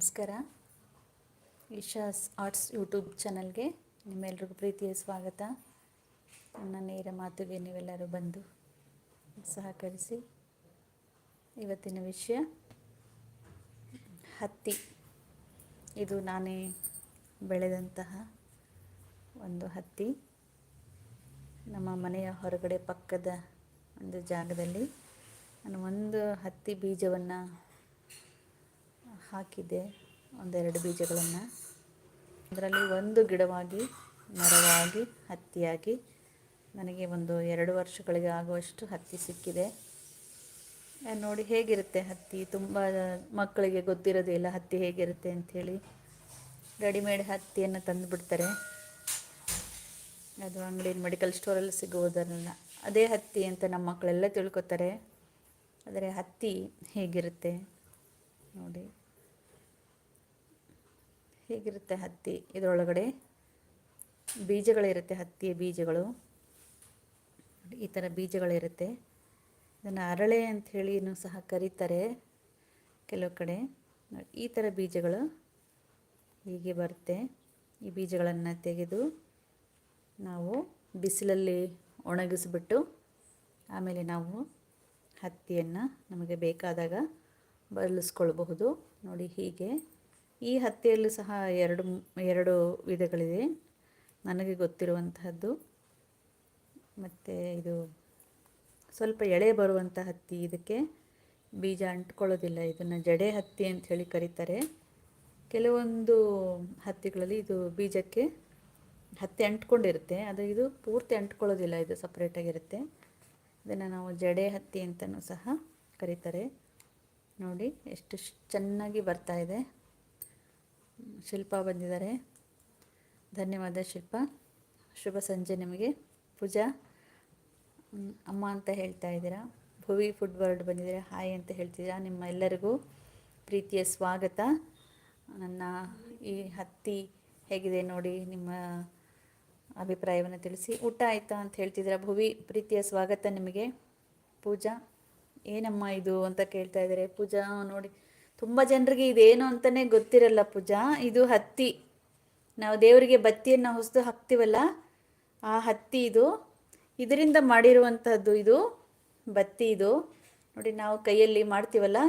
ನಮಸ್ಕಾರ. Isha's arts YouTube ಚಾನಲ್ಗೆ ನಿಮ್ಮೆಲ್ರಿಗೂ ಪ್ರೀತಿಯ ಸ್ವಾಗತ. ನನ್ನ ನೇರ ಮಾತುಗೆ ನೀವೆಲ್ಲರೂ ಬಂದು ಸಹಕರಿಸಿ ಇವತ್ತಿನ ವಿಷಯ ಹತ್ತಿ. ಇದು ನಾನೇ ಬೆಳೆದಂತಹ ಒಂದು ಹತ್ತಿ. ನಮ್ಮ ಮನೆಯ ಹೊರಗಡೆ ಪಕ್ಕದ ಒಂದು ಜಾಗದಲ್ಲಿ ನಾನು ಒಂದು ಹತ್ತಿ ಬೀಜವನ್ನು ಹಾಕಿದ್ದೆ ಒಂದೆರಡು ಬೀಜಗಳನ್ನು. ಅದರಲ್ಲಿ ಒಂದು ಗಿಡವಾಗಿ, ಮರವಾಗಿ, ಹತ್ತಿಯಾಗಿ, ನನಗೆ ಒಂದು ಎರಡು ವರ್ಷಗಳಿಗೆ ಆಗುವಷ್ಟು ಹತ್ತಿ ಸಿಕ್ಕಿದೆ. ನೋಡಿ ಹೇಗಿರುತ್ತೆ ಹತ್ತಿ? ತುಂಬ ಮಕ್ಕಳಿಗೆ ಗೊತ್ತಿರೋದೇ ಇಲ್ಲ ಹತ್ತಿ ಹೇಗಿರುತ್ತೆ ಅಂಥೇಳಿ. ರೆಡಿಮೇಡ್ ಹತ್ತಿಯನ್ನು ತಂದುಬಿಡ್ತಾರೆ. ಅದು ಅಂಗಡಿ ಮೆಡಿಕಲ್ ಸ್ಟೋರಲ್ಲಿ ಸಿಗುವುದರಲ್ಲ. ಅದೇ ಹತ್ತಿ ಅಂತ ನಮ್ಮ ಮಕ್ಕಳೆಲ್ಲ ತಿಳ್ಕೊತಾರೆ. ಆದರೆ ಹತ್ತಿ ಹೇಗಿರುತ್ತೆ? ನೋಡಿ. ಹೇಗಿರುತ್ತೆ ಹತ್ತಿ? ಇದರೊಳಗಡೆ ಬೀಜಗಳಿರುತ್ತೆ, ಹತ್ತಿಯ ಬೀಜಗಳು. ಈ ಥರ ಬೀಜಗಳಿರುತ್ತೆ. ಇದನ್ನು ಅರಳೆ ಅಂಥೇಳಿನೂ ಸಹ ಕರೀತಾರೆ ಕೆಲವು ಕಡೆ. ಈ ಥರ ಬೀಜಗಳು ಹೀಗೆ ಬರುತ್ತೆ. ಈ ಬೀಜಗಳನ್ನು ತೆಗೆದು ನಾವು ಬಿಸಿಲಲ್ಲಿ ಒಣಗಿಸ್ಬಿಟ್ಟು ಆಮೇಲೆ ನಾವು ಹತ್ತಿಯನ್ನು ನಮಗೆ ಬೇಕಾದಾಗ ಬದಲಿಸ್ಕೊಳ್ಬಹುದು ನೋಡಿ ಹೀಗೆ ಈ ಹತ್ತಿಯಲ್ಲೂ ಸಹ ಎರಡು ಎರಡು ವಿಧಗಳಿವೆ ನನಗೆ ಗೊತ್ತಿರುವಂತಹದ್ದು. ಮತ್ತು ಇದು ಸ್ವಲ್ಪ ಎಳೆ ಬರುವಂಥ ಹತ್ತಿ. ಇದಕ್ಕೆ ಬೀಜ ಅಂಟ್ಕೊಳ್ಳೋದಿಲ್ಲ. ಇದನ್ನು ಜಡೆ ಹತ್ತಿ ಅಂತ ಹೇಳಿ ಕರೀತಾರೆ. ಕೆಲವೊಂದು ಹತ್ತಿಗಳಲ್ಲಿ ಇದು ಬೀಜಕ್ಕೆ ಹತ್ತಿ ಅಂಟ್ಕೊಂಡಿರುತ್ತೆ. ಅದು ಇದು ಪೂರ್ತಿ ಅಂಟ್ಕೊಳ್ಳೋದಿಲ್ಲ. ಇದು ಸಪ್ರೇಟಾಗಿರುತ್ತೆ ಇದನ್ನು ನಾವು ಜಡೆ ಹತ್ತಿ ಅಂತಲೂ ಸಹ ಕರೀತಾರೆ. ನೋಡಿ, ಎಷ್ಟು ಚೆನ್ನಾಗಿ ಬರ್ತಾ ಇದೆ. ಶಿಲ್ಪ ಬಂದಿದ್ದಾರೆ. ಧನ್ಯವಾದ ಶಿಲ್ಪ. ಶುಭ ಸಂಜೆ ನಿಮಗೆ. ಪೂಜಾ ಅಮ್ಮ ಅಂತ ಹೇಳ್ತಾ ಇದ್ದೀರಾ? ಭುವಿ ಫುಡ್ ವರ್ಲ್ಡ್ ಬಂದಿದ್ದೀರಾ ಹಾಯ್ ಅಂತ ಹೇಳ್ತಿದ್ದೀರಾ? ನಿಮ್ಮ ಎಲ್ಲರಿಗೂ ಪ್ರೀತಿಯ ಸ್ವಾಗತ. ನನ್ನ ಈ ಹತ್ತಿ ಹೇಗಿದೆ ನೋಡಿ ನಿಮ್ಮ ಅಭಿಪ್ರಾಯವನ್ನು ತಿಳಿಸಿ. ಊಟ ಆಯಿತಾ ಅಂತ ಹೇಳ್ತಿದ್ದೀರಾ? ಭುವಿ, ಪ್ರೀತಿಯ ಸ್ವಾಗತ ನಿಮಗೆ. ಪೂಜಾ, ಏನಮ್ಮ ಇದು ಅಂತ ಕೇಳ್ತಾ ಇದ್ದಾರೆ. ಪೂಜಾ ನೋಡಿ ತುಂಬ ಜನರಿಗೆ ಇದೇನು ಅಂತಲೇ ಗೊತ್ತಿರಲ್ಲ ಪೂಜಾ. ಇದು ಹತ್ತಿ. ನಾವು ದೇವರಿಗೆ ಬತ್ತಿಯನ್ನು ಹೊಸದು ಹಾಕ್ತೀವಲ್ಲ, ಆ ಹತ್ತಿ ಇದು. ಇದರಿಂದ ಮಾಡಿರುವಂಥದ್ದು ಇದು, ಬತ್ತಿ ಇದು. ನೋಡಿ, ನಾವು ಕೈಯಲ್ಲಿ ಮಾಡ್ತೀವಲ್ಲ,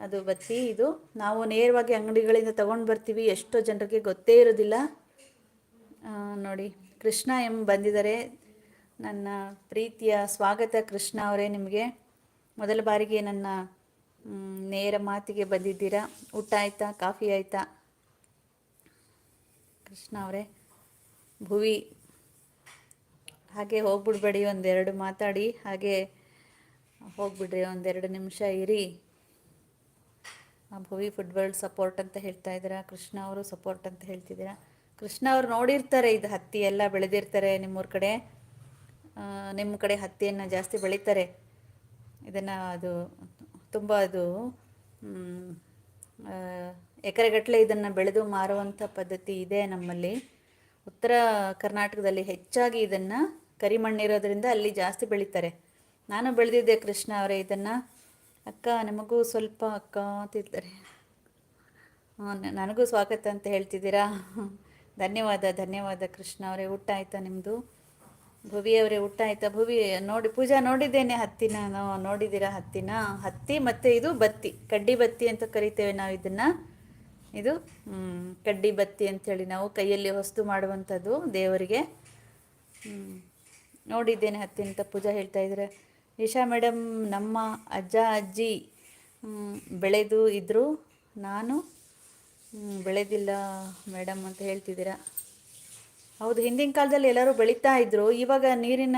ಅದು ಬತ್ತಿ ಇದು. ನಾವು ನೇರವಾಗಿ ಅಂಗಡಿಗಳಿಂದ ತಗೊಂಡು ಬರ್ತೀವಿ, ಎಷ್ಟೋ ಜನರಿಗೆ ಗೊತ್ತೇ ಇರೋದಿಲ್ಲ. ನೋಡಿ, ಕೃಷ್ಣ ಎಂ ಬಂದಿದ್ದಾರೆ. ನನ್ನ ಪ್ರೀತಿಯ ಸ್ವಾಗತ ಕೃಷ್ಣ ಅವರೇ ನಿಮಗೆ. ಮೊದಲ ಬಾರಿಗೆ ನನ್ನ ನೇರ ಮಾತಿಗೆ ಬಂದಿದ್ದೀರಾ? ಊಟ ಆಯಿತಾ? ಕಾಫಿ ಆಯಿತಾ? ಕೃಷ್ಣ ಅವರೇ, ಭುವಿ, ಹಾಗೆ ಹೋಗ್ಬಿಡ್ಬೇಡಿ, ಒಂದೆರಡು ಮಾತಾಡಿ, ಹಾಗೆ ಹೋಗ್ಬಿಡ್ರಿ, ಒಂದೆರಡು ನಿಮಿಷ ಇರಿ. ಆ ಭುವಿ ಫುಟ್ಬಾಲ್ ಸಪೋರ್ಟ್ ಅಂತ ಹೇಳ್ತಾ ಇದ್ದೀರಾ? ಕೃಷ್ಣ ಅವರು ಸಪೋರ್ಟ್ ಅಂತ ಹೇಳ್ತಿದ್ದೀರಾ? ಕೃಷ್ಣ ಅವರು ನೋಡಿರ್ತಾರೆ, ಇದು ಹತ್ತಿ ಎಲ್ಲ ಬೆಳೆದಿರ್ತಾರೆ ನಿಮ್ಮೂರ ಕಡೆ. ನಿಮ್ಮ ಕಡೆ ಹತ್ತಿಯನ್ನು ಜಾಸ್ತಿ ಬೆಳೀತಾರೆ. ಇದನ್ನು ಅದು ತುಂಬ ಅದು ಎಕರೆಗಟ್ಟಲೆ ಇದನ್ನು ಬೆಳೆದು ಮಾರುವಂಥ ಪದ್ಧತಿ ಇದೆ ನಮ್ಮಲ್ಲಿ. ಉತ್ತರ ಕರ್ನಾಟಕದಲ್ಲಿ ಹೆಚ್ಚಾಗಿ ಇದನ್ನು ಕರಿಮಣ್ಣಿರೋದ್ರಿಂದ ಅಲ್ಲಿ ಜಾಸ್ತಿ ಬೆಳೀತಾರೆ. ನಾನು ಬೆಳೆದಿದ್ದೆ ಕೃಷ್ಣ ಅವರೇ ಇದನ್ನು. ಅಕ್ಕ, ನಿಮಗೂ ಸ್ವಲ್ಪ ಅಕ್ಕ ಅಂತಿರ್ತಾರೆ ನನಗೂ ಸ್ವಾಗತ ಅಂತ ಹೇಳ್ತಿದ್ದೀರಾ? ಧನ್ಯವಾದ ಧನ್ಯವಾದ ಕೃಷ್ಣ ಅವರೇ, ಊಟ ಆಯಿತಾ ನಿಮ್ಮದು ಭುವಿ ಅವರೇ ಊಟ ಆಯ್ತಾ? ಭುವಿ, ನೋಡಿ, ಪೂಜಾ ನೋಡಿದ್ದೇನೆ ಹತ್ತಿನ, ನಾವು ನೋಡಿದ್ದೀರಾ ಹತ್ತಿನ? ಹತ್ತಿ ಮತ್ತು ಇದು ಬತ್ತಿ, ಕಡ್ಡಿ ಬತ್ತಿ ಅಂತ ಕರಿತೇವೆ ನಾವು ಇದನ್ನ. ಇದು ಕಡ್ಡಿ ಬತ್ತಿ ಅಂಥೇಳಿ ನಾವು ಕೈಯಲ್ಲಿ ಹೊಸ್ತು ಮಾಡುವಂಥದ್ದು ದೇವರಿಗೆ. ನೋಡಿದ್ದೇನೆ ಹತ್ತಿ ಅಂತ ಪೂಜಾ ಹೇಳ್ತಾ ಇದ್ದಾರೆ. ಇಶಾ ಮೇಡಮ್, ನಮ್ಮ ಅಜ್ಜ, ಅಜ್ಜಿ ಬೆಳೆದು ಇದ್ದರು ನಾನು ಬೆಳೆದಿಲ್ಲ ಮೇಡಮ್ ಅಂತ ಹೇಳ್ತಿದ್ದೀರಾ? ಹೌದು, ಹಿಂದಿನ ಕಾಲದಲ್ಲಿ ಎಲ್ಲರೂ ಬೆಳೀತಾ ಇದ್ರು. ಇವಾಗ ನೀರಿನ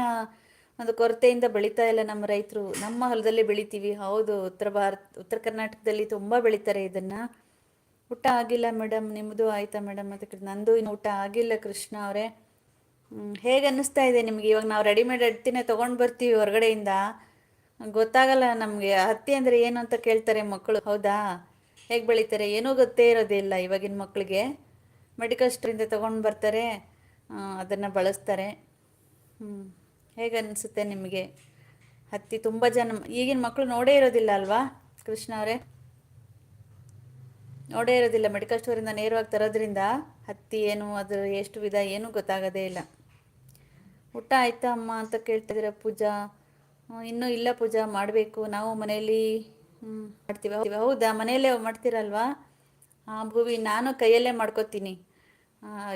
ಒಂದು ಕೊರತೆಯಿಂದ ಬೆಳೀತಾ ಇಲ್ಲ ನಮ್ಮ ರೈತರು. ನಮ್ಮ ಹೊಲದಲ್ಲಿ ಬೆಳಿತೀವಿ. ಹೌದು, ಉತ್ತರ ಭಾರತ, ಉತ್ತರ ಕರ್ನಾಟಕದಲ್ಲಿ ತುಂಬ ಬೆಳೀತಾರೆ ಇದನ್ನು. ಊಟ ಆಗಿಲ್ಲ ಮೇಡಮ್ ನಿಮ್ಮದು ಆಯಿತಾ ಮೇಡಮ್ ಅಂತ ಕೇಳಿ ನಂದು ಇನ್ನು ಊಟ ಆಗಿಲ್ಲ ಕೃಷ್ಣ ಅವರೇ. ಹೇಗೆ ಅನ್ನಿಸ್ತಾ ಇದೆ ನಿಮಗೆ? ಇವಾಗ ನಾವು ರೆಡಿಮೇಡ್ ಹತ್ತಿನೇ ತೊಗೊಂಡು ಬರ್ತೀವಿ ಹೊರಗಡೆಯಿಂದ. ಗೊತ್ತಾಗಲ್ಲ ನಮಗೆ, ಹತ್ತಿ ಅಂದರೆ ಏನು ಅಂತ ಕೇಳ್ತಾರೆ ಮಕ್ಕಳು. ಹೌದಾ? ಹೇಗೆ ಬೆಳೀತಾರೆ? ಏನೂ ಗೊತ್ತೇ ಇರೋದಿಲ್ಲ ಇವಾಗಿನ ಮಕ್ಕಳಿಗೆ ಮೆಡಿಕಲ್ ಸ್ಟೋರಿಂದ ತೊಗೊಂಡು ಬರ್ತಾರೆ. ಅದನ್ನು ಬಳಸ್ತಾರೆ. ಹೇಗೆ ಅನಿಸುತ್ತೆ ನಿಮಗೆ? ಹತ್ತಿ ತುಂಬ ಜನ, ಈಗಿನ ಮಕ್ಕಳು ನೋಡೇ ಇರೋದಿಲ್ಲ ಅಲ್ವಾ ಕೃಷ್ಣ ಅವರೇ? ನೋಡೇ ಇರೋದಿಲ್ಲ ಮೆಡಿಕಲ್ ಸ್ಟೋರಿಂದ ನೇರವಾಗಿ ತರೋದ್ರಿಂದ ಹತ್ತಿ ಏನು ಅದರ ಎಷ್ಟು ವಿಧ ಏನೂ ಗೊತ್ತಾಗೋದೇ ಇಲ್ಲ. ಊಟ ಆಯ್ತಾ ಅಮ್ಮ ಅಂತ ಕೇಳ್ತಿದ್ದೀರ ಪೂಜಾ? ಇನ್ನೂ ಇಲ್ಲ ಪೂಜಾ, ಮಾಡಬೇಕು. ನಾವು ಮನೆಯಲ್ಲಿ ಮಾಡ್ತೀವಿ. ಹೌದಾ ಮನೆಯಲ್ಲೇ ಮಾಡ್ತೀರಲ್ವಾ? ಹಾಂ ಭೂವಿ, ನಾನು ಕೈಯಲ್ಲೇ ಮಾಡ್ಕೋತೀನಿ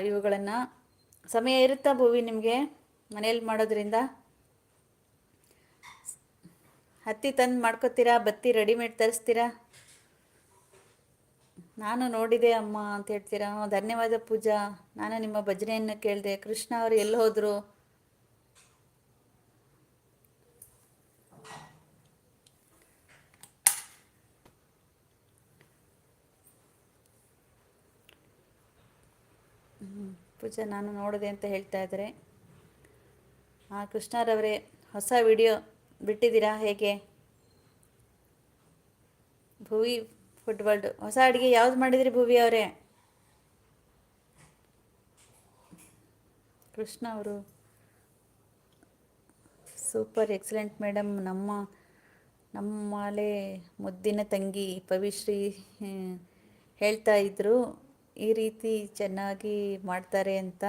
ಇವುಗಳನ್ನು. ಸಮಯ ಇರುತ್ತಾ ಭೂವಿ ನಿಮಗೆ ಮನೆಯಲ್ಲಿ ಮಾಡೋದ್ರಿಂದ? ಹತ್ತಿ ತಂದು ಮಾಡ್ಕೋತೀರಾ? ಬತ್ತಿ ರೆಡಿಮೇಡ್ ತರಿಸ್ತೀರಾ? ನಾನು ನೋಡಿದೆ ಅಮ್ಮ ಅಂತ ಹೇಳ್ತೀರಾ? ಧನ್ಯವಾದ ಪೂಜಾ. ನಾನು ನಿಮ್ಮ ಭಜನೆಯನ್ನು ಕೇಳಿದೆ. ಕೃಷ್ಣ ಅವರು ಎಲ್ಲಿ ಹೋದರು? ನಾನು ನೋಡಿದೆ ಅಂತ ಹೇಳ್ತಾ ಇದ್ದಾರೆ. ಹಾಂ ಕೃಷ್ಣರವರೇ ಹೊಸ ವಿಡಿಯೋ ಬಿಟ್ಟಿದ್ದೀರಾ ಹೇಗೆ? ಭುವಿ ವರ್ಲ್ಡ್, ಹೊಸ ಅಡುಗೆ ಯಾವ್ದು ಮಾಡಿದ್ರಿ ಭುವಿ ಅವರೇ? ಕೃಷ್ಣ ಅವರು, ಸೂಪರ್, ಎಕ್ಸಲೆಂಟ್ ಮೇಡಮ್, ನಮ್ಮ, ನಮ್ಮಲೆ ಮುದ್ದಿನ ತಂಗಿ ಪವಿಶ್ರೀ ಹೇಳ್ತಾ ಇದ್ರು. ಈ ರೀತಿ ಚೆನ್ನಾಗಿ ಮಾಡ್ತಾರೆ ಅಂತ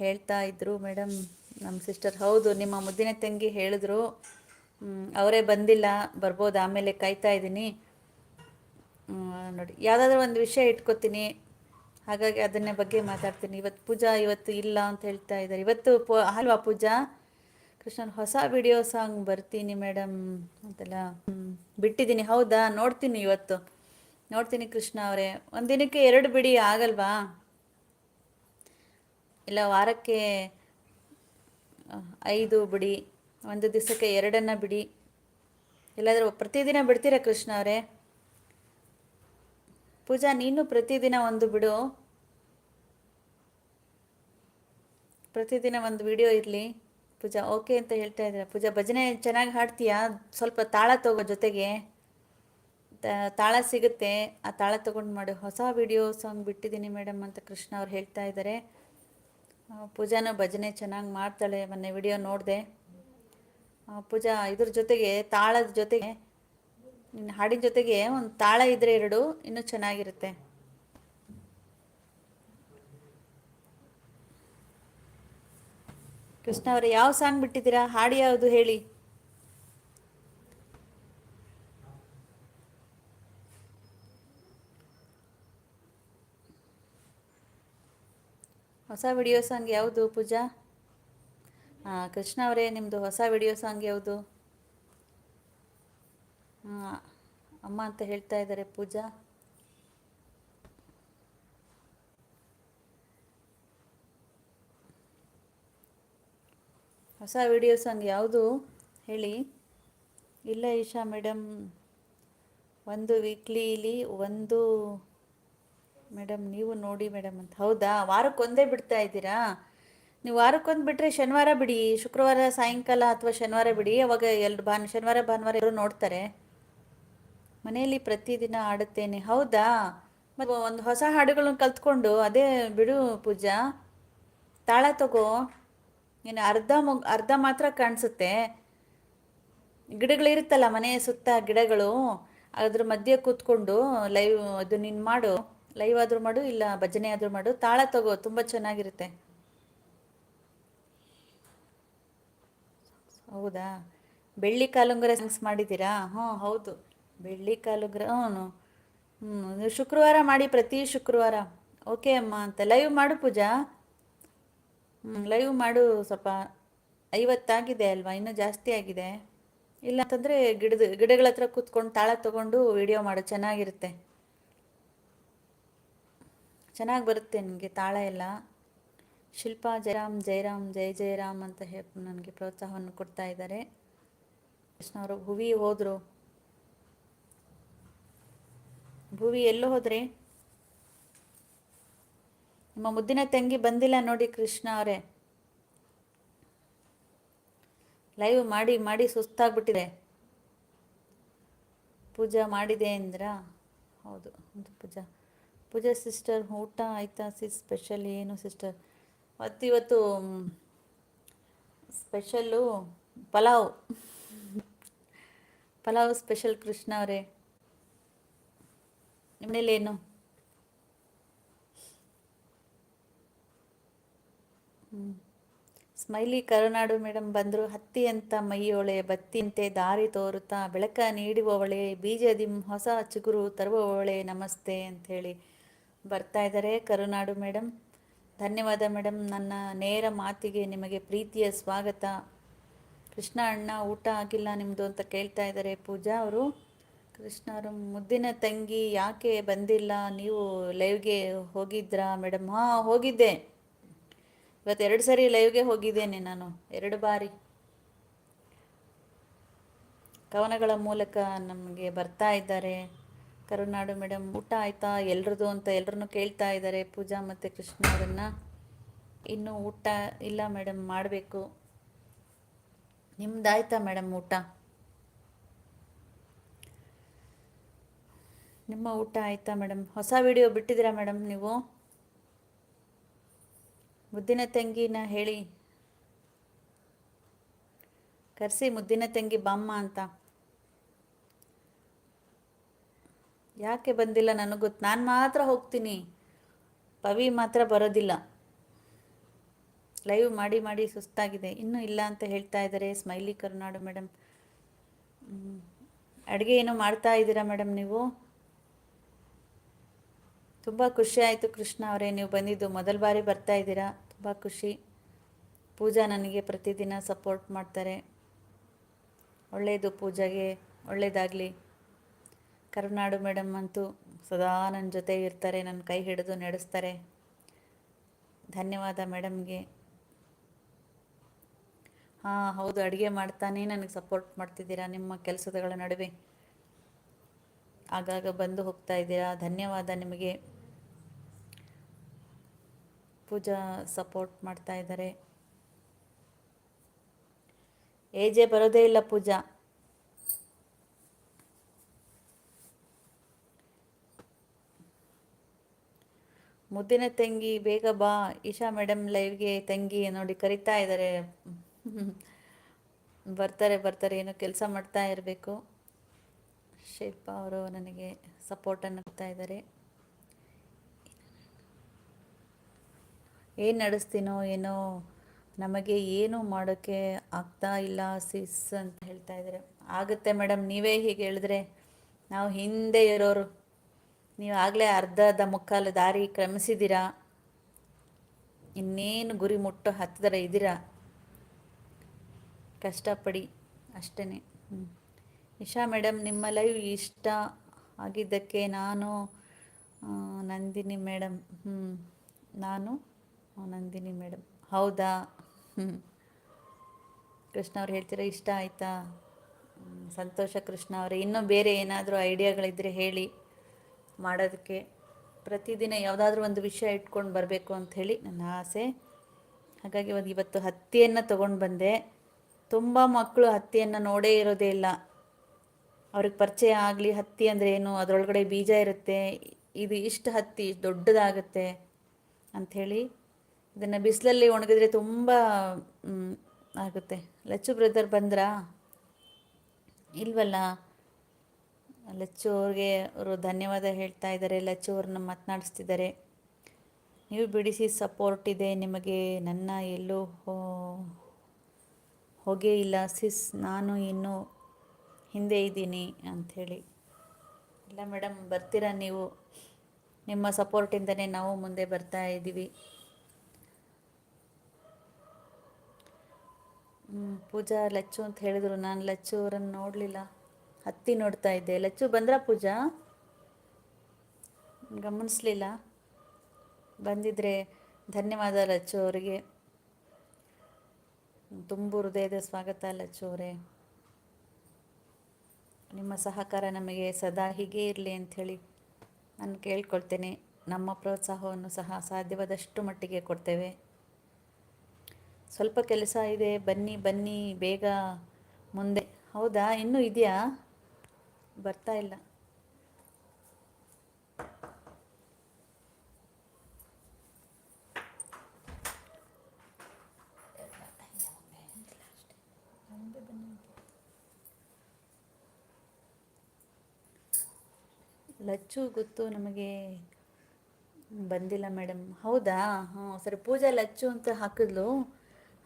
ಹೇಳ್ತಾ ಇದ್ರು ಮೇಡಮ್ ನಮ್ಮ ಸಿಸ್ಟರ್, ಹೌದು, ನಿಮ್ಮ ಮುದ್ದಿನ ತಂಗಿ ಹೇಳಿದ್ರು. ಅವರೇ ಬಂದಿಲ್ಲ, ಬರ್ಬೋದು, ಆಮೇಲೆ ಕಾಯ್ತಾ ಇದ್ದೀನಿ. ನೋಡಿ, ಯಾವುದಾದ್ರೂ ಒಂದು ವಿಷಯ ಇಟ್ಕೋತೀನಿ. ಹಾಗಾಗಿ ಅದನ್ನೇ ಬಗ್ಗೆ ಮಾತಾಡ್ತೀನಿ. ಇವತ್ತು ಪೂಜಾ, ಇವತ್ತು ಇಲ್ಲ ಅಂತ ಹೇಳ್ತಾ ಇದ್ದಾರೆ. ಇವತ್ತು ಪೋ, ಅಲ್ವಾ ಪೂಜಾ? ಕೃಷ್ಣನ್, ಹೊಸ ವಿಡಿಯೋ ಸಾಂಗ್ ಬರ್ತೀನಿ ಮೇಡಮ್ ಅಂತೆಲ್ಲ ಬಿಟ್ಟಿದ್ದೀನಿ. ಹೌದಾ? ನೋಡ್ತೀನಿ ಇವತ್ತು. ನೋಡ್ತೀನಿ ಕೃಷ್ಣ ಅವರೇ. ಒಂದಿನಕ್ಕೆ ಎರಡು ಬಿಡಿ ಆಗಲ್ವಾ? ಇಲ್ಲ, ವಾರಕ್ಕೆ ಐದು ಬಿಡಿ, ಒಂದು ದಿವಸಕ್ಕೆ ಎರಡನ್ನ ಬಿಡಿ. ಇಲ್ಲಾಂದ್ರೆ ಪ್ರತಿದಿನ ಬಿಡ್ತೀರಾ ಕೃಷ್ಣ ಅವರೇ? ಪೂಜಾ, ನೀನು ಪ್ರತಿದಿನ ಒಂದು ಬಿಡು. ಪ್ರತಿದಿನ ಒಂದು ವಿಡಿಯೋ ಇರಲಿ. ಪೂಜಾ, ಓಕೆ ಅಂತ ಹೇಳ್ತಾ ಇದ್ದೀರಾ? ಪೂಜಾ, ಭಜನೆ ಚೆನ್ನಾಗಿ ಹಾಡ್ತೀಯಾ? ಸ್ವಲ್ಪ ತಾಳ ತಗೋ ಜೊತೆಗೆ. ತಾಳ ಸಿಗುತ್ತೆ. ಆ ತಾಳ ತಗೊಂಡು ಮಾಡಿ. ಹೊಸ ವಿಡಿಯೋ ಸಾಂಗ್ ಬಿಟ್ಟಿದ್ದೀನಿ ಮೇಡಮ್ ಅಂತ ಕೃಷ್ಣ ಅವ್ರು ಹೇಳ್ತಾ ಇದ್ದಾರೆ ಪೂಜಾನು ಭಜನೆ ಚೆನ್ನಾಗಿ ಮಾಡ್ತಾಳೆ. ಮೊನ್ನೆ ವಿಡಿಯೋ ನೋಡಿದೆ. ಪೂಜಾ, ಇದ್ರ ಜೊತೆಗೆ, ತಾಳದ ಜೊತೆಗೆ ನಿನ್ನ ಹಾಡಿನ ಜೊತೆಗೆ ಒಂದು ತಾಳ ಇದ್ರೆ ಎರಡು, ಇನ್ನೂ ಚೆನ್ನಾಗಿರುತ್ತೆ. ಕೃಷ್ಣ ಅವರೇ, ಯಾವ ಸಾಂಗ್ ಬಿಟ್ಟಿದ್ದೀರಾ? ಹಾಡು ಯಾವುದು ಹೇಳಿ. ಹೊಸ ವಿಡಿಯೋ ಸಾಂಗ್ ಯಾವುದು ಪೂಜಾ? ಹಾಂ ಕೃಷ್ಣ ಅವರೇ ನಿಮ್ಮದು ಹೊಸ ವಿಡಿಯೋ ಸಾಂಗ್ ಯಾವುದು? ಅಮ್ಮ ಅಂತ ಹೇಳ್ತಾ ಇದ್ದಾರೆ ಪೂಜಾ. ಹೊಸ ವಿಡಿಯೋ ಸಾಂಗ್ ಯಾವುದು? ಹೇಳಿ. ಇಲ್ಲ ಈಶಾ ಮೇಡಮ್. ಒಂದು ವೀಕ್ಲಿಲಿ ಒಂದು ಮೇಡಮ್, ನೀವು ನೋಡಿ ಮೇಡಮ್ ಅಂತ. ಹೌದಾ? ವಾರಕ್ಕೊಂದೇ ಬಿಡ್ತಾ ಇದ್ದೀರಾ? ನೀವು ವಾರಕ್ಕೊಂದು ಬಿಟ್ಟರೆ ಶನಿವಾರ ಬಿಡಿ, ಶುಕ್ರವಾರ ಸಾಯಂಕಾಲ ಅಥವಾ ಶನಿವಾರ ಬಿಡಿ, ಅವಾಗ ಎರಡು ಭಾನು, ಶನಿವಾರ, ಭಾನುವಾರ ಎಲ್ಲರೂ ನೋಡ್ತಾರೆ. ಮನೆಯಲ್ಲಿ ಪ್ರತಿದಿನ ಆಡುತ್ತೇನೆ. ಹೌದಾ? ಮತ್ತು ಒಂದು ಹೊಸ ಹಾಡುಗಳನ್ನ ಕಲ್ತ್ಕೊಂಡು, ಅದೇ ಬಿಡು ಪೂಜಾ. ತಾಳ ತಗೋ. ನೀನು ಅರ್ಧ ಮುಗ್, ಅರ್ಧ ಮಾತ್ರ ಕಾಣಿಸುತ್ತೆ. ಗಿಡಗಳಿರುತ್ತಲ್ಲ ಮನೆಯ ಸುತ್ತ ಗಿಡಗಳು, ಅದ್ರ ಮಧ್ಯೆ ಕೂತ್ಕೊಂಡು ಲೈವ್, ಅದು ನೀನು ಮಾಡು. ಲೈವ್ ಆದರೂ ಮಾಡು, ಇಲ್ಲ ಭಜನೆ ಆದರೂ ಮಾಡು. ತಾಳ ತಗೋ, ತುಂಬ ಚೆನ್ನಾಗಿರುತ್ತೆ. ಹೌದಾ? ಬೆಳ್ಳಿ ಕಾಲುಂಗರ ಸಾಂಗ್ಸ್ ಮಾಡಿದ್ದೀರಾ? ಹ್ಞೂ ಹೌದು. ಬೆಳ್ಳಿ ಕಾಲುಂಗರ ಹ್ಞೂ ಹ್ಞೂ ಶುಕ್ರವಾರ ಮಾಡಿ, ಪ್ರತಿ ಶುಕ್ರವಾರ. ಓಕೆ ಅಮ್ಮ ಅಂತ. ಲೈವ್ ಮಾಡು ಪೂಜಾ. ಹ್ಞೂ ಲೈವ್ ಮಾಡು, ಸ್ವಲ್ಪ ಐವತ್ತಾಗಿದೆ ಅಲ್ವಾ? ಇನ್ನೂ ಜಾಸ್ತಿ ಆಗಿದೆ. ಇಲ್ಲ ಅಂತಂದರೆ ಗಿಡದ, ಗಿಡಗಳ ಹತ್ರ ಕೂತ್ಕೊಂಡು ತಾಳ ತಗೊಂಡು ವಿಡಿಯೋ ಮಾಡು. ಚೆನ್ನಾಗಿರುತ್ತೆ. ಚೆನ್ನಾಗಿ ಬರುತ್ತೆ ನಿಮಗೆ ತಾಳ ಎಲ್ಲ. ಶಿಲ್ಪಾ, ಜಯರಾಮ್ ಜಯರಾಮ್, ಜಯ ಜಯರಾಮ್ ಅಂತ ಹೇಳಿ ನನಗೆ ಪ್ರೋತ್ಸಾಹವನ್ನು ಕೊಡ್ತಾ ಇದ್ದಾರೆ ಕೃಷ್ಣ ಅವರು, ಭುವಿ ಹೋದರು. ಭುವಿ ಎಲ್ಲೋ ಹೋದ್ರಿ? ನಿಮ್ಮ ಮುದ್ದಿನ ತಂಗಿ ಬಂದಿಲ್ಲ ನೋಡಿ ಕೃಷ್ಣ ಅವರೇ. ಲೈವ್ ಮಾಡಿ ಮಾಡಿ ಸುಸ್ತಾಗ್ಬಿಟ್ಟಿದೆ. ಪೂಜಾ ಮಾಡಿದೆ ಅಂದ್ರ? ಹೌದು ಪೂಜಾ. ಪೂಜಾ ಸಿಸ್ಟರ್, ಊಟ ಆಯ್ತಾ ಸಿ ಸ್ಪೆಷಲ್ ಏನು ಸಿಸ್ಟರ್ ಮತ್ತು ಇವತ್ತು ಸ್ಪೆಷಲ್ಲು ಪಲಾವ್. ಪಲಾವ್ ಸ್ಪೆಷಲ್ ಕೃಷ್ಣ ಅವರೇ. ನಿಮ್ಮನೇಲೇನು ಸ್ಮೈಲಿ ಕರುನಾಡು ಮೇಡಮ್ ಬಂದರು, ಹತ್ತಿ ಅಂತ ಮೈಯೋಳೆ, ಬತ್ತಿಂತೆ ದಾರಿ ತೋರುತ್ತಾ, ಬೆಳಕ ನೀಡುವವಳೆ ಬೀಜದಿ ಹೊಸ ಚಿಗುರು ತರುವವಳೆ, ನಮಸ್ತೆ ಅಂಥೇಳಿ. ಬರ್ತಾ ಇದ್ದಾರೆ. ಕರುನಾಡು ಮೇಡಮ್ ಧನ್ಯವಾದ ಮೇಡಮ್ ನನ್ನ ನೇರ ಮಾತಿಗೆ ನಿಮಗೆ ಪ್ರೀತಿಯ ಸ್ವಾಗತ. ಕೃಷ್ಣ ಅಣ್ಣ, ಊಟ ಆಗಿಲ್ಲ ನಿಮ್ಮದು ಅಂತ ಕೇಳ್ತಾ ಇದ್ದಾರೆ ಪೂಜಾ ಅವರು. ಕೃಷ್ಣ ಅವರು, ಮುದ್ದಿನ ತಂಗಿ ಯಾಕೆ ಬಂದಿಲ್ಲ? ನೀವು ಲೈವ್ಗೆ ಹೋಗಿದ್ರಾ ಮೇಡಮ್ ಹಾಂ, ಹೋಗಿದ್ದೆ. ಇವತ್ತು ಎರಡು ಸರಿ ಲೈವ್ಗೆ ಹೋಗಿದ್ದೇನೆ ನಾನು. ಎರಡು ಬಾರಿ. ಕವನಗಳ ಮೂಲಕ ನಮಗೆ ಬರ್ತಾ ಇದ್ದಾರೆ. ಕರುನಾಡು ಮೇಡಮ್ ಊಟ ಆಯ್ತಾ? ಎಲ್ರದ್ದು ಅಂತ ಎಲ್ಲರನ್ನು ಕೇಳ್ತಾ ಇದ್ದಾರೆ ಪೂಜಾ ಮತ್ತು ಕೃಷ್ಣ ಅವರನ್ನು. ಇನ್ನೂ ಊಟ ಇಲ್ಲ ಮೇಡಮ್ ಮಾಡಬೇಕು. ನಿಮ್ದಾಯ್ತಾ ಮೇಡಮ್ ಊಟ? ನಿಮ್ಮ ಊಟ ಆಯ್ತಾ ಮೇಡಮ್ ಹೊಸ ವಿಡಿಯೋ ಬಿಟ್ಟಿದ್ದೀರಾ ಮೇಡಮ್ ನೀವು? ಮುದ್ದಿನ ತಂಗಿನ ಹೇಳಿ. ಕರೆಸಿ ಮುದ್ದಿನ ತಂಗಿ ಬಾಮ್ಮ ಅಂತ. ಯಾಕೆ ಬಂದಿಲ್ಲ ನನಗೆ ಗೊತ್ತು ನಾನು ಮಾತ್ರ ಹೋಗ್ತೀನಿ. ಪವಿ ಮಾತ್ರ ಬರೋದಿಲ್ಲ. ಲೈವ್ ಮಾಡಿ ಮಾಡಿ ಸುಸ್ತಾಗಿದೆ. ಇನ್ನೂ ಇಲ್ಲ ಅಂತ ಹೇಳ್ತಾ ಇದ್ದಾರೆ ಸ್ಮೈಲಿ ಕರುನಾಡು ಮೇಡಮ್ ಅಡುಗೆ ಏನೋ ಮಾಡ್ತಾ ಇದ್ದೀರಾ ಮೇಡಮ್ ನೀವು? ತುಂಬ ಖುಷಿ ಆಯಿತು ಕೃಷ್ಣ ಅವರೇ, ನೀವು ಬಂದಿದ್ದು ಮೊದಲ ಬಾರಿ ಬರ್ತಾ ಇದ್ದೀರಾ? ತುಂಬ ಖುಷಿ. ಪೂಜಾ ನನಗೆ ಪ್ರತಿದಿನ ಸಪೋರ್ಟ್ ಮಾಡ್ತಾರೆ. ಒಳ್ಳೆಯದು ಪೂಜಾಗೆ ಒಳ್ಳೆಯದಾಗಲಿ ಕರುನಾಡು ಮೇಡಮ್ ಅಂತೂ ಸದಾ ನನ್ನ ಜೊತೆ ಇರ್ತಾರೆ, ನನ್ನ ಕೈ ಹಿಡಿದು ನಡೆಸ್ತಾರೆ. ಧನ್ಯವಾದ ಮೇಡಮ್ಗೆ. ಹಾಂ, ಹೌದು, ಅಡುಗೆ ಮಾಡ್ತಾನೆ, ನನಗೆ ಸಪೋರ್ಟ್ ಮಾಡ್ತಿದ್ದೀರಾ ನಿಮ್ಮ ಕೆಲಸಗಳ ನಡುವೆ? ಆಗಾಗ ಬಂದು ಹೋಗ್ತಾ ಇದ್ದೀರಾ? ಧನ್ಯವಾದ ನಿಮಗೆ. ಪೂಜಾ ಸಪೋರ್ಟ್ ಮಾಡ್ತಾ ಇದ್ದಾರೆ. ಏಜೆ ಬರೋದೇ ಇಲ್ಲ ಪೂಜಾ. ಮುದ್ದಿನ ತಂಗಿ, ಬೇಗ ಬಾ, ಈಶಾ ಮೇಡಮ್ ಲೈವ್ಗೆ ತಂಗಿ ನೋಡಿ ಕರಿತಾ ಇದ್ದಾರೆ ಬರ್ತಾರೆ ಬರ್ತಾರೆ, ಏನೋ ಕೆಲಸ ಮಾಡ್ತಾ ಇರಬೇಕು. ಶಿಲ್ಪ ಅವರು ನನಗೆ ಸಪೋರ್ಟನ್ನು ಕೊಡ್ತಾ ಇದ್ದಾರೆ ಏನು ನಡೆಸ್ತೀನೋ ಏನೋ ನಮಗೆ ಏನು ಮಾಡೋಕ್ಕೆ ಆಗ್ತಾ ಇಲ್ಲ ಸಿಸ್ ಅಂತ ಹೇಳ್ತಾ ಇದ್ದಾರೆ ಆಗುತ್ತೆ ಮೇಡಮ್ ನೀವೇ ಹೀಗೆ ಹೇಳಿದ್ರೆ ನಾವು ಹಿಂದೆ ಇರೋರು. ನೀವು ಆಗಲೇ ಅರ್ಧ ಮುಕ್ಕಾಲು ದಾರಿ ಕ್ರಮಿಸಿದ್ದೀರಾ? ಇನ್ನೇನು ಗುರಿ ಮುಟ್ಟು ಹತ್ತಿರ ಇದ್ದೀರಾ? ಕಷ್ಟಪಡಿ ಅಷ್ಟೇ ಇಶಾ ಮೇಡಮ್ ನಿಮ್ಮ ಲೈವ್ ಇಷ್ಟ ಆಗಿದ್ದಕ್ಕೆ ನಾನು ನಂದಿನಿ ಮೇಡಮ್ ಹ್ಞೂ ನಾನು, ನಂದಿನಿ ಮೇಡಮ್ ಹೌದಾ? ಕೃಷ್ಣ ಅವ್ರು ಹೇಳ್ತೀರಾ ಇಷ್ಟ ಆಯಿತಾ? ಸಂತೋಷ ಕೃಷ್ಣ ಅವರೇ. ಇನ್ನೂ ಬೇರೆ ಏನಾದರೂ ಐಡಿಯಾಗಳಿದ್ದರೆ ಹೇಳಿ. ಮಾಡೋದಕ್ಕೆ ಪ್ರತಿದಿನ ಯಾವುದಾದ್ರೂ ಒಂದು ವಿಷಯ ಇಟ್ಕೊಂಡು ಬರಬೇಕು ಅಂಥೇಳಿ ನನ್ನ ಆಸೆ. ಹಾಗಾಗಿ ಒಂದು ಇವತ್ತು ಹತ್ತಿಯನ್ನು ತೊಗೊಂಡು ಬಂದೆ. ತುಂಬ ಮಕ್ಕಳು ಹತ್ತಿಯನ್ನು ನೋಡೇ ಇರೋದೇ ಇಲ್ಲ. ಅವ್ರಿಗೆ ಪರಿಚಯ ಆಗಲಿ, ಹತ್ತಿ ಅಂದರೆ ಏನು, ಅದರೊಳಗಡೆ ಬೀಜ ಇರುತ್ತೆ, ಇದು ಇಷ್ಟು ಹತ್ತಿ ದೊಡ್ಡದಾಗುತ್ತೆ ಅಂಥೇಳಿ ಇದನ್ನು ಬಿಸಿಲಲ್ಲಿ ಒಣಗಿದ್ರೆ ತುಂಬ ಆಗುತ್ತೆ. ಲಚ್ಚು ಬ್ರದರ್ ಬಂದ್ರಾ? ಇಲ್ವಲ್ಲ? ಲಚ್ಚು ಅವರು ಧನ್ಯವಾದ ಹೇಳ್ತಾ ಇದ್ದಾರೆ, ಲಚ್ಚು ಅವ್ರನ್ನ ಮಾತನಾಡಿಸ್ತಿದ್ದಾರೆ. ನೀವು ಬಿಡಿಸಿ ಸಪೋರ್ಟ್ ಇದೆ, ನಿಮಗೆ ನನ್ನ ಎಲ್ಲೂ ಹೋಗೇ ಇಲ್ಲ ಸಿಸ್ ನಾನು ಇನ್ನೂ ಹಿಂದೆ ಇದ್ದೀನಿ ಅಂಥೇಳಿ. ಇಲ್ಲ ಮೇಡಮ್, ಬರ್ತೀರಾ ನೀವು? ನಿಮ್ಮ ಸಪೋರ್ಟಿಂದನೇ ನಾವು ಮುಂದೆ ಬರ್ತಾ ಇದ್ದೀವಿ. ಪೂಜಾ, ಲಚ್ಚು ಅಂತ ಹೇಳಿದರು, ನಾನು ಲಚ್ಚು ಅವರನ್ನು ನೋಡಲಿಲ್ಲ. ಹತ್ತಿ ನೋಡ್ತಾ ಇದ್ದೆ. ಲಚ್ಚು, ಬಂದ್ರಾ ಪೂಜಾ? ಗಮನಿಸ್ಲಿಲ್ಲ. ಬಂದಿದ್ರೆ ಧನ್ಯವಾದ ಲಚ್ಚು ಅವರಿಗೆ. ತುಂಬು ಹೃದಯದ ಸ್ವಾಗತ ಲಚ್ಚು ಅವರೇ. ನಿಮ್ಮ ಸಹಕಾರ ನಮಗೆ ಸದಾ ಹೀಗೆ ಇರಲಿ ಅಂಥೇಳಿ ನಾನು ಕೇಳ್ಕೊಳ್ತೇನೆ. ನಮ್ಮ ಪ್ರೋತ್ಸಾಹವನ್ನು ಸಹ ಸಾಧ್ಯವಾದಷ್ಟು ಮಟ್ಟಿಗೆ ಕೊಡ್ತೇವೆ. ಸ್ವಲ್ಪ ಕೆಲಸ ಇದೆ. ಬನ್ನಿ ಬನ್ನಿ, ಬೇಗ ಮುಂದೆ. ಹೌದಾ? ಇನ್ನೂ ಇದೆಯಾ? ಬರ್ತಾ ಇಲ್ಲ. ಲಚ್ಚು ಗೊತ್ತು ನಮಗೆ ಬಂದಿಲ್ಲ ಮೇಡಮ್. ಹೌದಾ? ಹಾಂ, ಸರಿ, ಪೂಜಾ ಲಚ್ಚು ಅಂತ ಹಾಕಿದ್ಲು.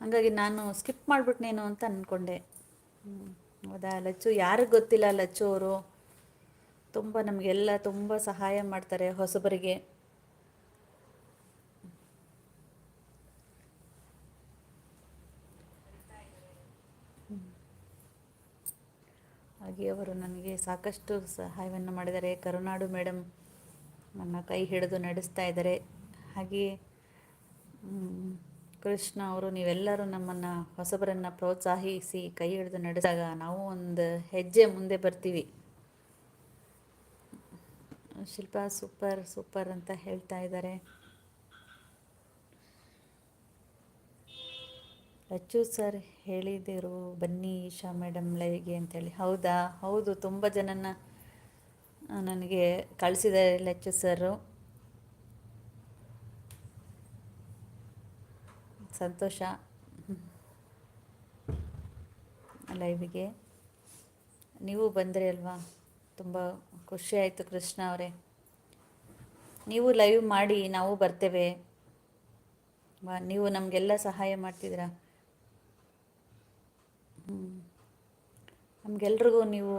ಹಾಗಾಗಿ ನಾನು ಸ್ಕಿಪ್ ಮಾಡಿಬಿಟ್ನೇನು ಅಂತ ಅಂದ್ಕೊಂಡೆ ಹ್ಮ್. ಹೌದಾ? ಲಚ್ಚು, ಯಾರಿಗೆ ಗೊತ್ತಿಲ್ಲ ಲಚ್ಚು ಅವರು? ತುಂಬ ನಮಗೆಲ್ಲ ತುಂಬ ಸಹಾಯ ಮಾಡ್ತಾರೆ ಹೊಸಬರಿಗೆ. ಹಾಗೆ ಅವರು ನನಗೆ ಸಾಕಷ್ಟು ಸಹಾಯವನ್ನು ಮಾಡಿದ್ದಾರೆ. ಕರುನಾಡು ಮೇಡಮ್ ನನ್ನ ಕೈ ಹಿಡಿದು ನಡೆಸ್ತಾ ಇದ್ದಾರೆ. ಹಾಗೆಯೇ ಕೃಷ್ಣ ಅವರು, ನೀವೆಲ್ಲರೂ ನಮ್ಮನ್ನು ಹೊಸಬರನ್ನು ಪ್ರೋತ್ಸಾಹಿಸಿ ಕೈ ಹಿಡಿದು ನಡೆಸಿದಾಗ ನಾವು ಒಂದು ಹೆಜ್ಜೆ ಮುಂದೆ ಬರ್ತೀವಿ. ಶಿಲ್ಪಾ ಸೂಪರ್ ಸೂಪರ್ ಅಂತ ಹೇಳ್ತಾ ಇದ್ದಾರೆ. ರಚ್ಚು ಸರ್ ಹೇಳಿದರು, ಬನ್ನಿ ಈಶಾ ಮೇಡಮ್ ಲೈವ್ಗೆ ಅಂತೇಳಿ. ಹೌದಾ? ಹೌದು, ತುಂಬ ಜನನ ನನಗೆ ಕಳಿಸಿದ್ದಾರೆ ಲಚ್ಚು ಸರು. ಸಂತೋಷ. ಲೈವಿಗೆ. ನೀವು ಬಂದ್ರಿ ಅಲ್ವಾ? ತುಂಬ ಖುಷಿ ಆಯಿತು ಕೃಷ್ಣ ಅವರೇ. ನೀವು ಲೈವ್ ಮಾಡಿ, ನಾವು ಬರ್ತೇವೆ. ನೀವು ನಮಗೆಲ್ಲ ಸಹಾಯ ಮಾಡ್ತಿದ್ದೀರಾ? ನಮಗೆಲ್ರಿಗೂ ನೀವು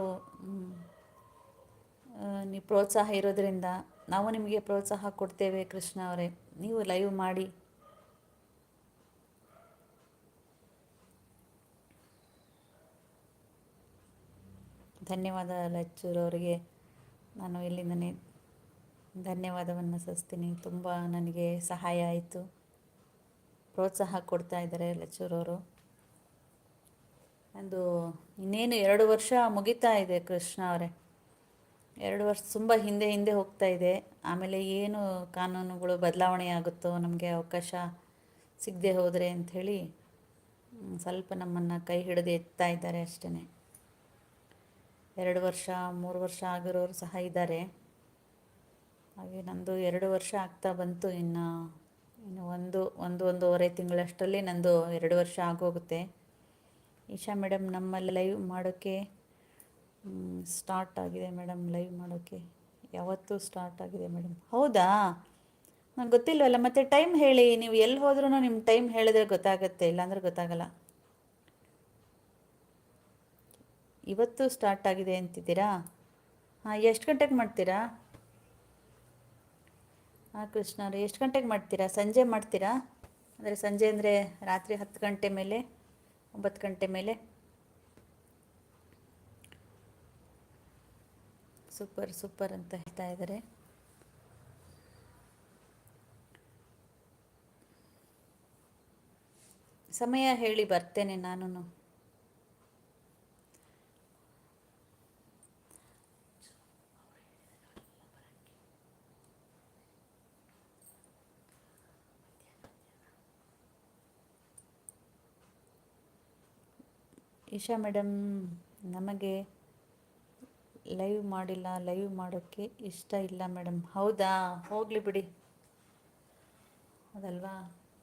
ನೀವು ಪ್ರೋತ್ಸಾಹ ಇರೋದರಿಂದ ನಾವು ನಿಮಗೆ ಪ್ರೋತ್ಸಾಹ ಕೊಡ್ತೇವೆ ಕೃಷ್ಣ ಅವರೇ. ನೀವು ಲೈವ್ ಮಾಡಿ. ಧನ್ಯವಾದ ಲಚ್ಚೂರವರಿಗೆ ನಾನು ಇಲ್ಲಿಂದನೇ ಧನ್ಯವಾದವನ್ನು ಸಲ್ಲಿಸ್ತೀನಿ. ತುಂಬ ನನಗೆ ಸಹಾಯ ಆಯಿತು. ಪ್ರೋತ್ಸಾಹ ಕೊಡ್ತಾ ಇದ್ದಾರೆ ಲಚ್ಚೂರವರು ನಂದು ಇನ್ನೇನು ಎರಡು ವರ್ಷ ಮುಗಿತಾ ಇದೆ ಕೃಷ್ಣ ಅವರೇ. ಎರಡು ವರ್ಷ ತುಂಬ ಹಿಂದೆ ಹಿಂದೆ ಹೋಗ್ತಾ ಇದೆ. ಆಮೇಲೆ ಏನು ಕಾನೂನುಗಳು ಬದಲಾವಣೆ ಆಗುತ್ತೋ ನಮಗೆ ಅವಕಾಶ ಸಿಗದೆ ಹೋದರೆ ಅಂಥೇಳಿ ಸ್ವಲ್ಪ ನಮ್ಮನ್ನು ಕೈ ಹಿಡಿದು ಎತ್ತಾ ಇದ್ದಾರೆ ಅಷ್ಟೇ ಎರಡು ವರ್ಷ, ಮೂರು ವರ್ಷ ಆಗಿರೋರು ಸಹ ಇದ್ದಾರೆ. ಹಾಗೆ ನಂದು ಎರಡು ವರ್ಷ ಆಗ್ತಾ ಬಂತು. ಇನ್ನು ಇನ್ನು ಒಂದು ಒಂದು, ಒಂದೂವರೆ ತಿಂಗಳಷ್ಟರಲ್ಲಿ ನಂದು ಎರಡು ವರ್ಷ ಆಗೋಗುತ್ತೆ. ಈಶಾ ಮೇಡಮ್ ನಮ್ಮಲ್ಲಿ ಲೈವ್ ಮಾಡೋಕ್ಕೆ ಸ್ಟಾರ್ಟ್ ಆಗಿದೆ ಮೇಡಮ್ ಲೈವ್ ಮಾಡೋಕ್ಕೆ ಯಾವತ್ತೂ ಸ್ಟಾರ್ಟ್ ಆಗಿದೆ ಮೇಡಮ್. ಹೌದಾ? ನಂಗೆ ಗೊತ್ತಿಲ್ವಲ್ಲ, ಮತ್ತೆ ಟೈಮ್ ಹೇಳಿ. ನೀವು ಎಲ್ಲಿ ಹೋದ್ರೂ ನಿಮ್ಮ ಟೈಮ್ ಹೇಳಿದ್ರೆ ಗೊತ್ತಾಗುತ್ತೆ, ಇಲ್ಲಾಂದ್ರೆ ಗೊತ್ತಾಗಲ್ಲ. ಇವತ್ತು ಸ್ಟಾರ್ಟ್ ಆಗಿದೆ ಅಂತಿದ್ದೀರಾ? ಹಾಂ, ಎಷ್ಟು ಗಂಟೆಗೆ ಮಾಡ್ತೀರಾ? ಹಾಂ, ಕೃಷ್ಣ ಅವರು, ಎಷ್ಟು ಗಂಟೆಗೆ ಮಾಡ್ತೀರಾ? ಸಂಜೆ ಮಾಡ್ತೀರಾ? ಅಂದರೆ ಸಂಜೆ ಅಂದರೆ ರಾತ್ರಿ ಹತ್ತು ಗಂಟೆ ಮೇಲೆ, ಒಂಬತ್ತು ಗಂಟೆ ಮೇಲೆ? ಸೂಪರ್ ಸೂಪರ್ ಅಂತ ಹೇಳ್ತಾ ಇದ್ದಾರೆ ಸಮಯ ಹೇಳಿ ಬರ್ತೇನೆ ನಾನು ಈಶಾ ಮೇಡಮ್, ನಮಗೆ ಲೈವ್ ಮಾಡಿಲ್ಲ ಲೈವ್ ಮಾಡೋಕ್ಕೆ ಇಷ್ಟ ಇಲ್ಲ ಮೇಡಮ್. ಹೌದಾ? ಹೋಗಲಿ ಬಿಡಿ. ಅದಲ್ವಾ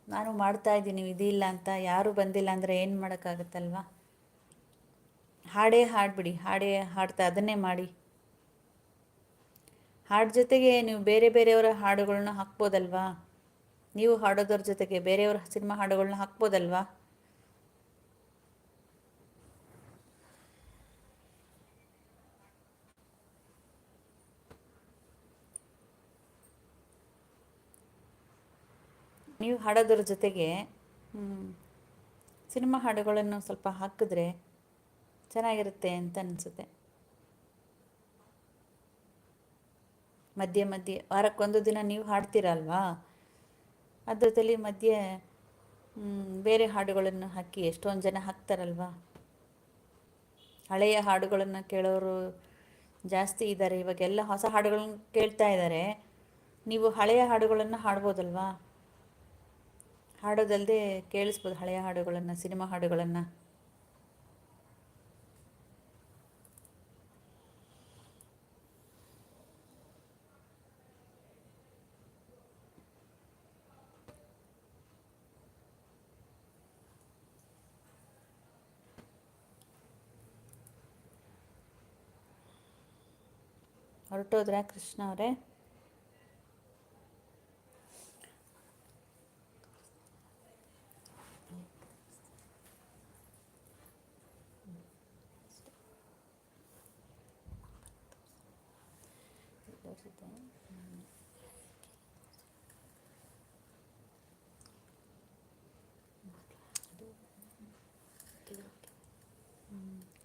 ನಾನು ಮಾಡ್ತಾ ಇದ್ದೀನಿ ಇದಿಲ್ಲ ಅಂತ. ಯಾರೂ ಬಂದಿಲ್ಲ ಅಂದರೆ ಏನು ಮಾಡೋಕ್ಕಾಗತ್ತಲ್ವಾ? ಹಾಡೇ ಹಾಡ್ಬಿಡಿ, ಹಾಡೇ ಹಾಡ್ತಾ, ಅದನ್ನೇ ಮಾಡಿ. ಹಾಡು ಜೊತೆಗೆ ನೀವು ಬೇರೆ ಬೇರೆಯವರ ಹಾಡುಗಳನ್ನ ಹಾಕ್ಬೋದಲ್ವಾ? ನೀವು ಹಾಡೋದ್ರ ಜೊತೆಗೆ ಬೇರೆಯವರ ಸಿನಿಮಾ ಹಾಡುಗಳನ್ನ ಹಾಕ್ಬೋದಲ್ವಾ? ನೀವು ಹಾಡೋದ್ರ ಜೊತೆಗೆ ಸಿನಿಮಾ ಹಾಡುಗಳನ್ನು ಸ್ವಲ್ಪ ಹಾಕಿದ್ರೆ ಚೆನ್ನಾಗಿರುತ್ತೆ ಅಂತ ಅನಿಸುತ್ತೆ. ಮಧ್ಯೆ ಮಧ್ಯೆ, ವಾರಕ್ಕೊಂದು ದಿನ ನೀವು ಹಾಡ್ತೀರಲ್ವಾ ಅದ್ರ ಮಧ್ಯೆ ಬೇರೆ ಹಾಡುಗಳನ್ನು ಹಾಕಿ ಎಷ್ಟೊಂದು ಜನ ಹಾಕ್ತಾರಲ್ವಾ? ಹಳೆಯ ಹಾಡುಗಳನ್ನು ಕೇಳೋರು ಜಾಸ್ತಿ ಇದ್ದಾರೆ ಇವಾಗೆಲ್ಲ ಹೊಸ ಹಾಡುಗಳನ್ನು ಕೇಳ್ತಾ ಇದ್ದಾರೆ ನೀವು ಹಳೆಯ ಹಾಡುಗಳನ್ನು ಹಾಡ್ಬೋದಲ್ವಾ? ಹಾಡೋದಲ್ಲದೆ ಕೇಳಿಸ್ಬೋದು ಹಳೆಯ ಹಾಡುಗಳನ್ನು ಸಿನಿಮಾ ಹಾಡುಗಳನ್ನು. ಹೊರಟೋದ್ರ ಕೃಷ್ಣ ಅವರೇ?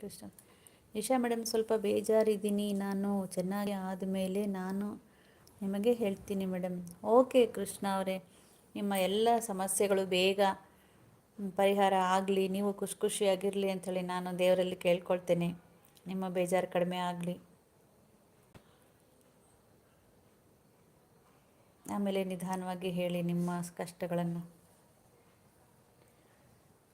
ಕೃಷ್ಣ. ನಿಶಾ ಮೇಡಮ್ ಸ್ವಲ್ಪ ಬೇಜಾರಿದ್ದೀನಿ. ನಾನು ಚೆನ್ನಾಗಿ ಆದಮೇಲೆ ನಾನು ನಿಮಗೆ ಹೇಳ್ತೀನಿ ಮೇಡಮ್ ಓಕೆ ಕೃಷ್ಣ ಅವರೇ, ನಿಮ್ಮ ಎಲ್ಲ ಸಮಸ್ಯೆಗಳು ಬೇಗ ಪರಿಹಾರ ಆಗಲಿ, ನೀವು ಖುಷಿ ಖುಷಿಯಾಗಿರಲಿ ಅಂಥೇಳಿ ನಾನು ದೇವರಲ್ಲಿ ಕೇಳ್ಕೊಳ್ತೇನೆ. ನಿಮ್ಮ ಬೇಜಾರು ಕಡಿಮೆ ಆಗಲಿ. ಆಮೇಲೆ ನಿಧಾನವಾಗಿ ಹೇಳಿ ನಿಮ್ಮ ಕಷ್ಟಗಳನ್ನು.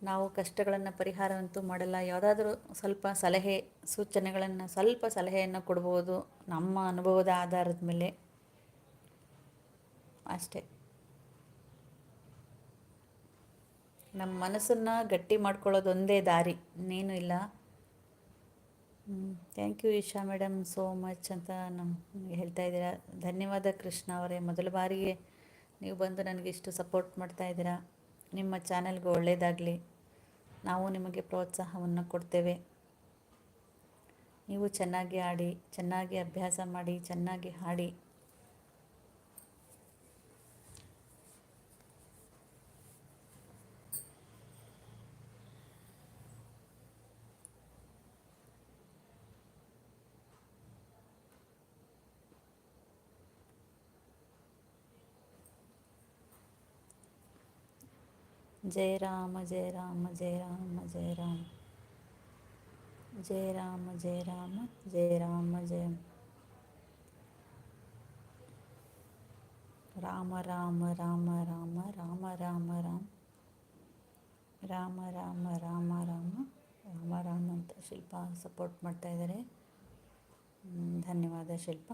ನಾವು ಕಷ್ಟಗಳನ್ನು ಪರಿಹಾರವಂತೂ ಮಾಡಲ್ಲ. ಯಾವುದಾದ್ರೂ ಸ್ವಲ್ಪ ಸಲಹೆ, ಸೂಚನೆಗಳನ್ನು, ಸ್ವಲ್ಪ ಸಲಹೆಯನ್ನು ಕೊಡ್ಬೋದು ನಮ್ಮ ಅನುಭವದ ಆಧಾರದ ಮೇಲೆ. ಅಷ್ಟೇ. ನಮ್ಮ ಮನಸ್ಸನ್ನು ಗಟ್ಟಿ ಮಾಡ್ಕೊಳ್ಳೋದು ಒಂದೇ ದಾರಿ. ಇನ್ನೇನು ಇಲ್ಲ. Thank you Isha madam so much ಅಂತ ನಮ್ಮ ಹೇಳ್ತಾ ಇದ್ದೀರಾ. ಧನ್ಯವಾದ ಕೃಷ್ಣ ಅವರೇ. ಮೊದಲ ಬಾರಿಗೆ ನೀವು ಬಂದು ನನಗೆ ಇಷ್ಟು ಸಪೋರ್ಟ್ ಮಾಡ್ತಾ ಇದ್ದೀರಾ. ನಿಮ್ಮ ಚಾನೆಲ್ಗೆ ಒಳ್ಳೆಯದಾಗಲಿ ನಾವು ನಿಮಗೆ ಪ್ರೋತ್ಸಾಹವನ್ನು ಕೊಡ್ತೇವೆ. ನೀವು ಚೆನ್ನಾಗಿ ಆಡಿ ಚೆನ್ನಾಗಿ ಅಭ್ಯಾಸ ಮಾಡಿ ಚೆನ್ನಾಗಿ ಹಾಡಿ. ಜಯ ರಾಮ ಜಯ ರಾಮ ಜಯ ರಾಮ ಜಯ ರಾಮ ಜಯ ರಾಮ ಜಯ ರಾಮ ಜಯ ರಾಮ ಜಯ ರಾಮ ರಾಮ ರಾಮ ರಾಮ ರಾಮ ರಾಮ ರಾಮ ರಾಮ ರಾಮ ರಾಮ ರಾಮ ರಾಮ ರಾಮ ಅಂತ ಶಿಲ್ಪ ಸಪೋರ್ಟ್ ಮಾಡ್ತಾ ಇದ್ದಾರೆ. ಧನ್ಯವಾದ ಶಿಲ್ಪ.